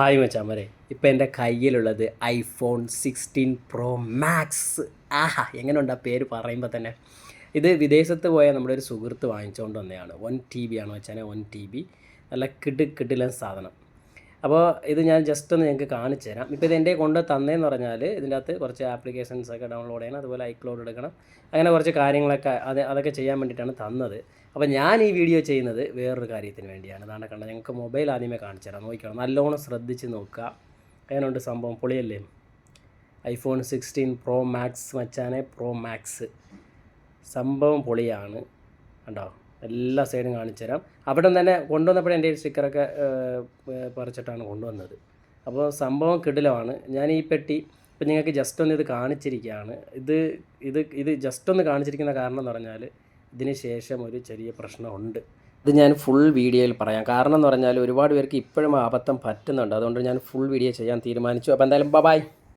Hi മച്ചാമരെ. ഇപ്പോൾ എന്റെ കയ്യിലുള്ളത് ഐഫോൺ സിക്സ്റ്റീൻ പ്രോ മാക്സ്. ആഹാ എങ്ങനെയുണ്ട് ആ പേര് പറയുമ്പോൾ തന്നെ. ഇത് വിദേശത്ത് പോയ നമ്മുടെ ഒരു സുഹൃത്ത് വാങ്ങിച്ചുകൊണ്ട് വന്നതാണ് വൺ ടി ബി ആണ് വെച്ചാൽ വൺ ടി ബി. നല്ല കിട് കിടിലൻ സാധനം. അപ്പോൾ ഇത് ഞാൻ ജസ്റ്റ് ഒന്ന് ഞങ്ങൾക്ക് കാണിച്ചു തരാം. ഇപ്പോൾ ഇത് എന്റെ കൊണ്ട് തന്നേന്ന് പറഞ്ഞാൽ ഇതിന്റെ അകത്ത് കുറച്ച് ആപ്ലിക്കേഷൻസ് ഒക്കെ ഡൗൺലോഡ് ചെയ്യണം അതുപോലെ ഐക്ലോഡ് എടുക്കണം. അങ്ങനെ കുറച്ച് കാര്യങ്ങളൊക്കെ അത് അതൊക്കെ ചെയ്യാൻ വേണ്ടിയിട്ടാണ് തന്നത്. അപ്പോൾ ഞാൻ ഈ വീഡിയോ ചെയ്യുന്നത് വേറൊരു കാര്യത്തിന് വേണ്ടിയാണ്. അതാണ് കണ്ടത്. ഞങ്ങൾക്ക് മൊബൈൽ ആദ്യമേ കാണിച്ചു തരാം. നോക്കിക്കണം നല്ലോണം ശ്രദ്ധിച്ച് നോക്കുക. അതിനുണ്ട് സംഭവം? പൊളിയല്ലേ? ഐഫോൺ സിക്സ്റ്റീൻ പ്രോ മാക്സ് മച്ചാനെ പ്രോ മാക്സ് സംഭവം പൊളിയാണ്. കണ്ടോ? എല്ലാ സൈഡും കാണിച്ചു തരാം. അവിടെ തന്നെ കൊണ്ടുവന്നപ്പോഴേ എന്റെ സ്റ്റിക്കറൊക്കെ പറിച്ചിട്ടാണ് കൊണ്ടുവന്നത്. അപ്പോൾ സംഭവം കിടിലമാണ്. ഞാൻ ഈ പെട്ടി ഇപ്പം നിങ്ങൾക്ക് ജസ്റ്റ് ഒന്ന് ഇത് കാണിച്ചിരിക്കുകയാണ്. ഇത് ഇത് ഇത് ജസ്റ്റ് ഒന്ന് കാണിച്ചിരിക്കുന്ന കാരണം എന്ന് പറഞ്ഞാൽ ഇതിന് ശേഷം ഒരു ചെറിയ പ്രശ്നമുണ്ട്. ഇത് ഞാൻ ഫുൾ വീഡിയോയിൽ പറയാം. കാരണം എന്ന് പറഞ്ഞാൽ ഒരുപാട് പേർക്ക് ഇപ്പോഴും അബദ്ധം പറ്റുന്നുണ്ട്. അതുകൊണ്ട് ഞാൻ ഫുൾ വീഡിയോ ചെയ്യാൻ തീരുമാനിച്ചു. അപ്പോൾ എന്തായാലും ബൈ